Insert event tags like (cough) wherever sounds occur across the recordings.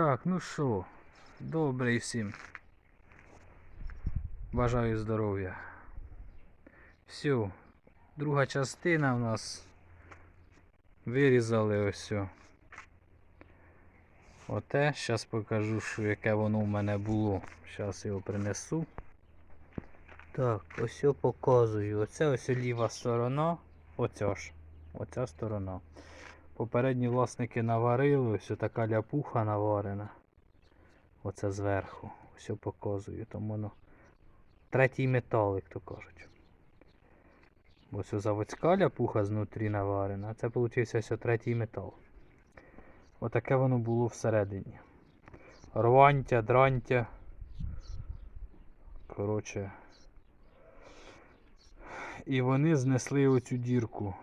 Так, ну що, добре і всім. Бажаю здоров'я. Все, друга частина у нас. Вирізали ось. Оте, зараз покажу, що яке воно у мене було. Зараз його принесу. Так, ось показую. Оце ось ліва сторона. Оця ж. Оця сторона. Попередні власники наварили, ось така ляпуха наварена. Оце зверху. Я показую. Там воно. Третій метал, як то кажуть. Ось заводська ляпуха знутрі наварена, а це вийшов третій метал. Отаке воно було всередині. Рвантя, дрантя. Коротше. І вони знесли оцю дірку.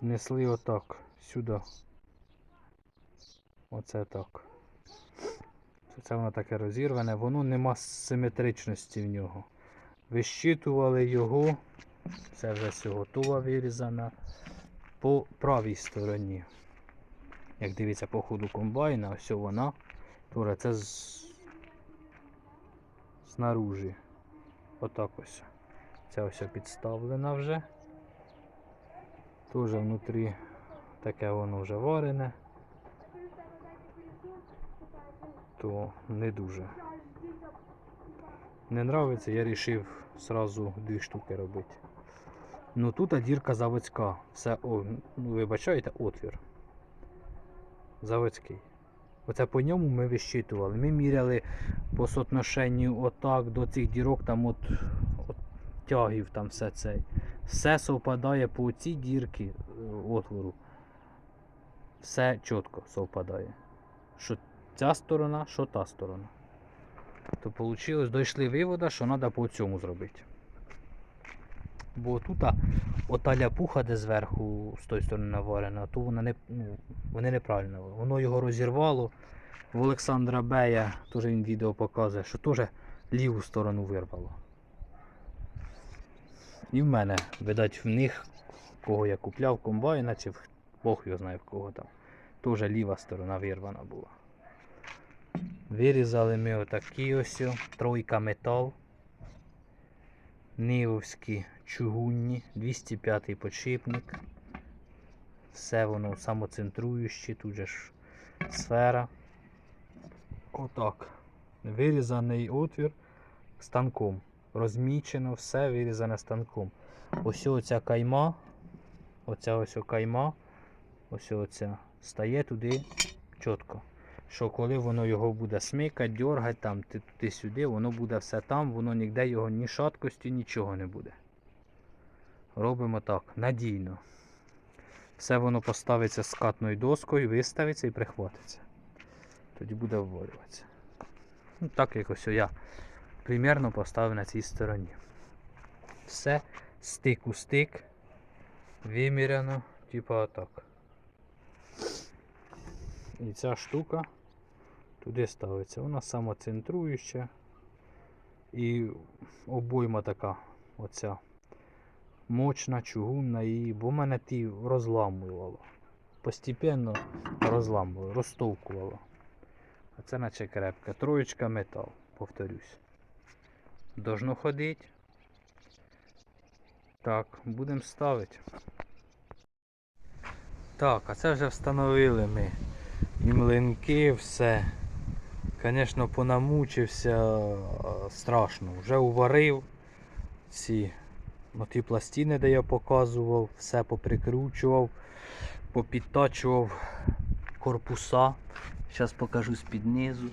Знесли отак. Сюди. Оце так. Це воно таке розірване. Воно нема симетричності в нього. Вищитували його. Це вже все готова вирізана. По правій стороні. Як дивіться по ходу комбайна, ось вона. Тура, це з... знаружі. Отак ось. Це ось підставлена вже. Теж внутрі таке воно вже варене. То не дуже. Не нравиться, я вирішив сразу дві штуки робити. Ну тут дірка заводська. Все, о, ну вибачаєте, отвір. Заводський. Оце по ньому ми вищитували. Ми міряли по соотношенню отак до цих дірок, там от, от тягів там все це. Все совпадає по цій дірці е, отвору. Все чітко совпадає. Що ця сторона, що та сторона. То вийшло, дійшли вивода, що треба по цьому зробити. Бо тут ота ляпуха, де зверху з тої сторони наварена, то вона не, ну, вони неправильно. Воно його розірвало. В Олександра Бея, теж він відео показує, що теж ліву сторону вирвало. І в мене, видать, в них, кого я купляв комбайна, чи Бог його знає в кого там, теж ліва сторона вирвана була. Вирізали ми отакі ось, тройка метал. Нивовські чугунні, 205 подшипник. Все воно самоцентруюче, тут же ж сфера. Отак. Вирізаний отвір станком. Розмічено, все вирізане станком. Ось оця кайма, оця ось кайма, ось оця стає туди чітко. Що коли воно його буде смикати, дергати там туди-сюди, воно буде все там, воно ніде його ні шаткості, нічого не буде. Робимо так, надійно. Все воно поставиться скатною доскою, виставиться і прихватиться. Тоді буде вводитися. Ну, так як ось я примірно поставив на цій стороні. Все стик у стик. Виміряно, типа отак. І ця штука туди ставиться. Вона самоцентруюча. І обойма така оця мощна, чугунна і бо мене ті розламувало. Постепенно розламувало, розтовкувало. А це наче крепка. Троєчка метал, повторюсь. Должно ходити. Так, будемо ставити. Так, а це вже встановили ми. І млинки, все. Звісно, понамучився страшно. Вже уварив ці ті пластини, де я показував, все поприкручував, попідтачував корпуса. Зараз покажу з-під низу.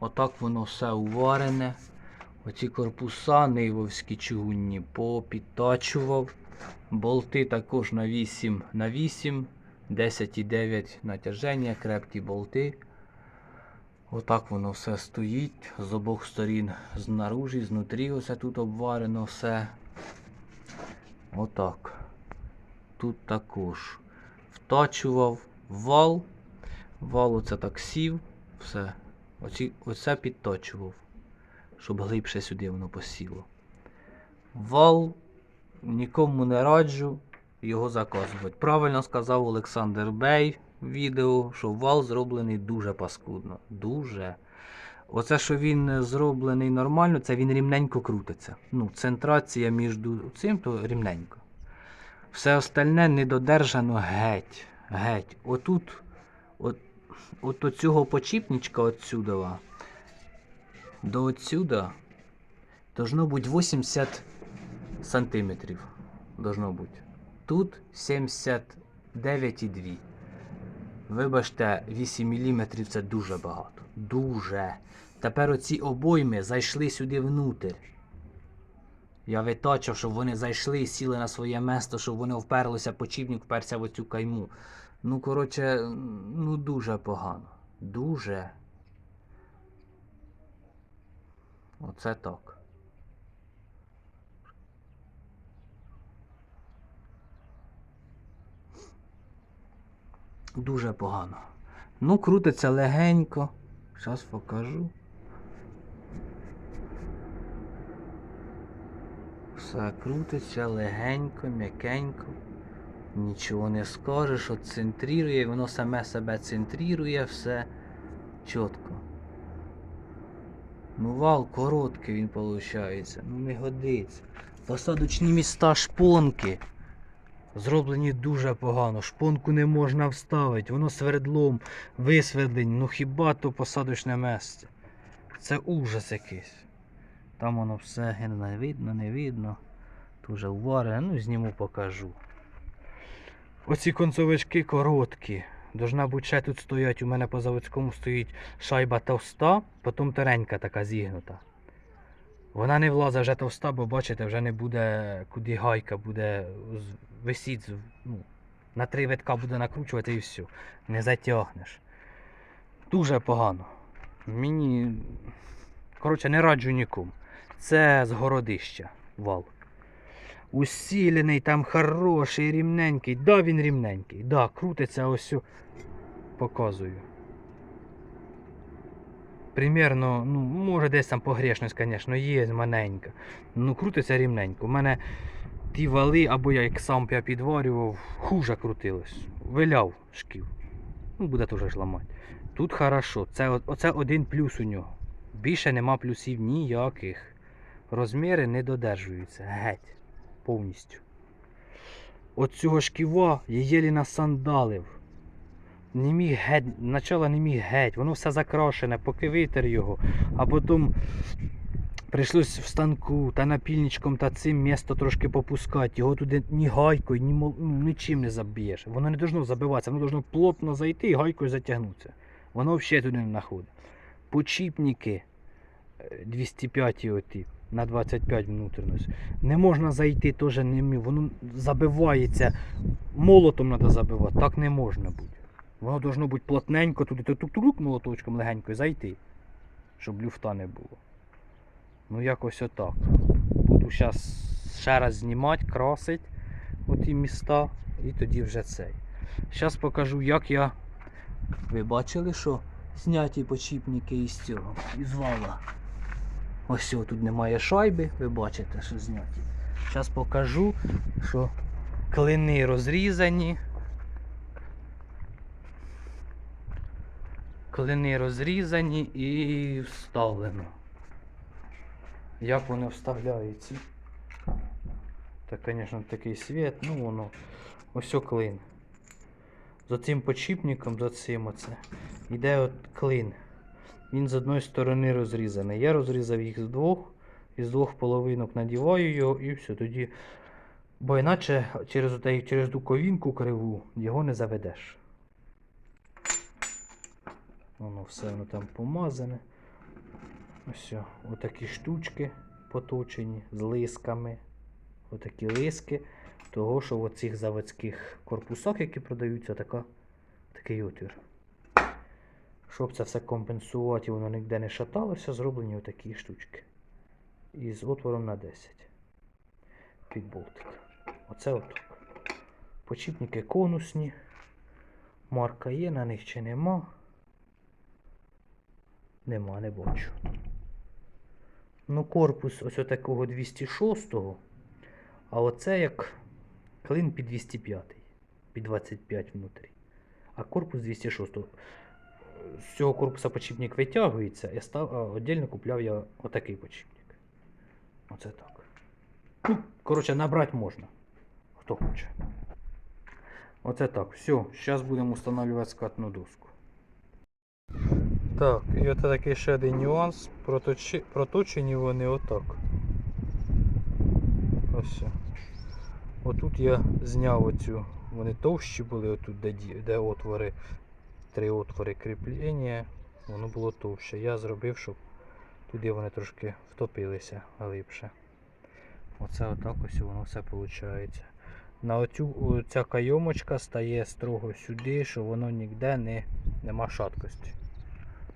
Отак воно все уварене. Оці корпуса нивовські чугунні попідтачував. Болти також на 8 на 8, 10,9 натяження, крепкі болти. Отак воно все стоїть з обох сторін, знаружі, знутрі, оце тут обварено все. Отак. Тут також втачував вал. Вал оце так сів, все. Оці, оце підточував, щоб глибше сюди воно посіло. Вал нікому не раджу. його заказувати. Правильно сказав Олександр Бей в відео, що вал зроблений дуже паскудно. Дуже. Оце, що він зроблений нормально, це він рівненько крутиться. Ну, центрація між цим, то рівненько. Все остальне недодержано геть. Геть. Отут, от, от от цього почіпничка отсюдова, до отсюда должно бути 80 сантиметрів. Должно бути. Тут 79,2. Вибачте, 8 мм це дуже багато. Дуже. Тепер оці обойми зайшли сюди внутрь. Я витачив, щоб вони зайшли і сіли на своє место, щоб вони вперлися, почіпник вперся в оцю кайму. Ну, коротше, ну дуже погано. Дуже. Оце так. Дуже погано. Ну, крутиться легенько. Зараз покажу. Все крутиться легенько, м'якенько. Нічого не скажеш, от центрірує, воно саме себе центрірує, все чітко. Ну, вал короткий він виходить. Ну не годиться. Посадочні міста шпонки. Зроблені дуже погано. Шпонку не можна вставити, воно свердлом, висвердлень, ну хіба то посадочне місце. Це ужас якийсь. Там воно все не видно, не видно. Дуже варене, ну зніму покажу. Оці концовички короткі. Должна бути ще тут стоять, у мене по заводському стоїть шайба товста, потім теренька така зігнута. Вона не влазить вже товста, бо бачите, вже не буде куди гайка, буде висіть, ну, на три витка буде накручувати і все. Не затягнеш. Дуже погано. Мені. Коротше, не раджу нікому. Це з городища вал. Усілений, там хороший, рівненький. Да, він рівненький. Да, крутиться ось. Показую. Примірно, ну, може десь там погрешність, звісно, є маленька. Ну, крутиться рівненько. У мене ті вали, або я як сам я підварював, хуже крутилось. Виляв шків. Ну, буде теж ламати. Тут хорошо. Це, оце один плюс у нього. Більше нема плюсів ніяких. Розміри не додержуються. Геть. Повністю. От цього шківа я єлі насандалив. Не міг геть, начало не міг геть, воно все закрашене, поки витер його, а потім прийшлось в станку та напільничком та цим місто трошки попускати. Його туди ні гайкою, ні мол... ну, нічим не заб'єш. Воно не должно забиватися, воно должно плотно зайти і гайкою затягнутися. Воно взагалі туди не знаходить. Почіпники е, 205 оті на 25 внутрішність. Не можна зайти теж не воно забивається. Молотом треба забивати, так не можна бути. Воно должно бути плотненько, туди тук-тук молоточком легенько зайти, щоб люфта не було. Ну якось отак. Буду зараз ще раз знімати, красити оті міста і тоді вже цей. Зараз покажу, як я. Ви бачили, що зняті почіпники із цього, із вала. Ось тут немає шайби, ви бачите, що зняті. Зараз покажу, що клини розрізані. Клини розрізані і вставлено. Як вони вставляються? Та, звісно, такий світ, ну воно. Ось клин. За цим почіпником, за цим оце, йде от клин. Він з одної сторони розрізаний. Я розрізав їх з двох, із двох половинок надіваю його і все тоді. Бо іначе через, через дуковінку криву його не заведеш. Воно все воно там помазане. Ось отакі штучки поточені з лисками. Отакі лиски. Того, що в оцих заводських корпусах, які продаються, така, такий отвір. Щоб це все компенсувати, воно ніде не шаталося, зроблені отакі штучки. Із отвором на 10. Під болтик. Оце отак. Почіпники конусні. Марка є, на них чи нема. Нема, не бачу. Ну, корпус ось такого 206-го. А оце як Клин під 205, під 25 внутрі. А корпус 206. З цього корпуса почіпник витягується, і став, віддільно купляв я отакий почіпник. Оце так. Ну, коротше, набрати можна. Хто хоче. Оце так. Все, зараз будемо встановлювати скатну доску. Так, і от такий ще один нюанс. Проточені вони отак. Ось. Отут я зняв оцю. Вони товщі були, отут, де, де отвори, три отвори кріплення, воно було товще. Я зробив, щоб туди вони трошки втопилися глибше. Оце отак ось воно все виходить. На оцю ця кайомочка стає строго сюди, що воно ніде не, нема шаткості.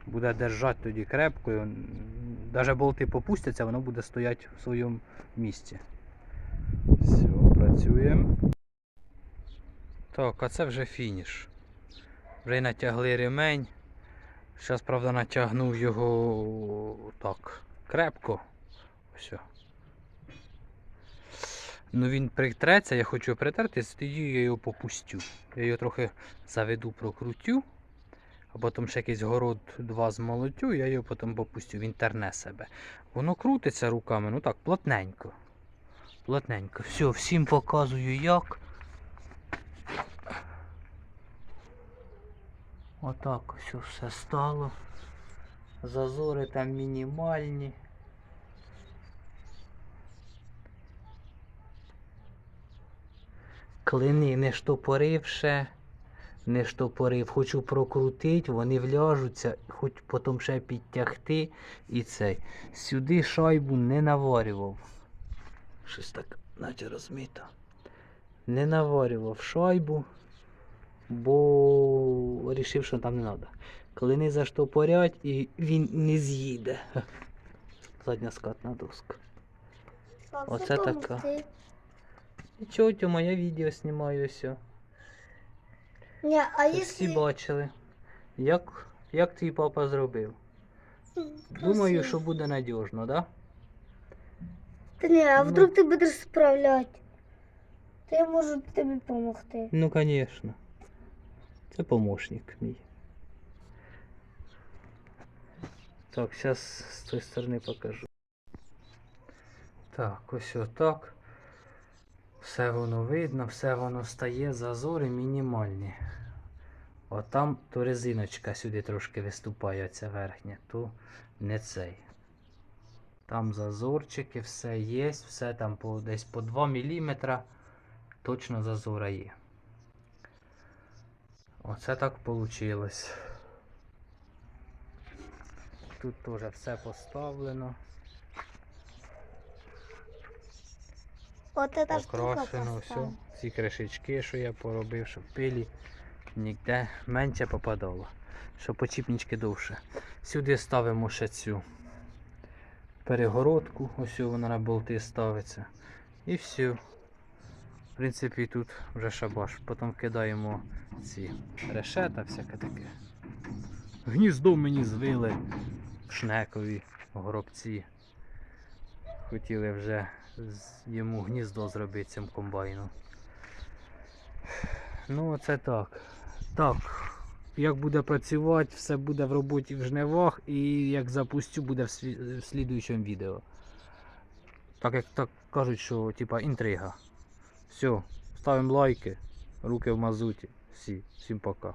Буде держати тоді крепко. Навіть болти попустяться, воно буде стояти в своєму місці. Все, працюємо. Так, а це вже фініш. Вже натягли ремень. Зараз, правда, натягнув його так крепко. Ось. Ну він притреться, я хочу притертись, тоді я його попустю. Я його трохи заведу, прокрутю, а потім ще якийсь город два змолотю, я його потім попустю, він терне себе. Воно крутиться руками, ну так, плотненько. Плотненько. Все, всім показую як. Отак ось все стало. Зазори там мінімальні. Клини не штопоривши, не штопорив, хочу прокрутити, вони вляжуться, хоч потім ще підтягти і цей. Сюди шайбу не наварював. Щось так, наче розмито. Не наварював шайбу, бо вирішив, що там не треба. Клини заштопорять і він не з'їде. (laughs) Задня скатна доска. Оце така. Нічого, Тьома, я відео знімаю все. Не, а Всі бачили. Як, як твій папа зробив? Думаю, що буде надіжно, да? Та ні, а Ну. ти будеш справляти? То я можу тобі допомогти. Ну, звісно. Це помощник мій. Так, зараз з тої сторони покажу. Так, ось отак. Все воно видно, все воно стає, зазори мінімальні. От там то резиночка сюди трошки виступає, ця верхня, то не цей. Там зазорчики, все є, все там по, десь по 2 мм точно зазора є. Оце так вийшло. Тут теж все поставлено, От штука покрашено, все. Ці кришечки, що я поробив, щоб пилі ніде менше попадало. Щоб почіпнички довше. Сюди ставимо ще цю перегородку, ось вона на болти ставиться. І все. В принципі, тут вже шабаш. Потім кидаємо ці решета, всяке таке. Гніздо мені звили шнекові горобці. Хотіли вже йому гніздо зробити цим комбайном. Ну, оце так. Так. Як буде працювати, все буде в роботі в жнивах і як запустю, буде в слідуючому відео. Так як так кажуть, що типа інтрига. Все, ставимо лайки, руки в мазуті. Всі, всім пока.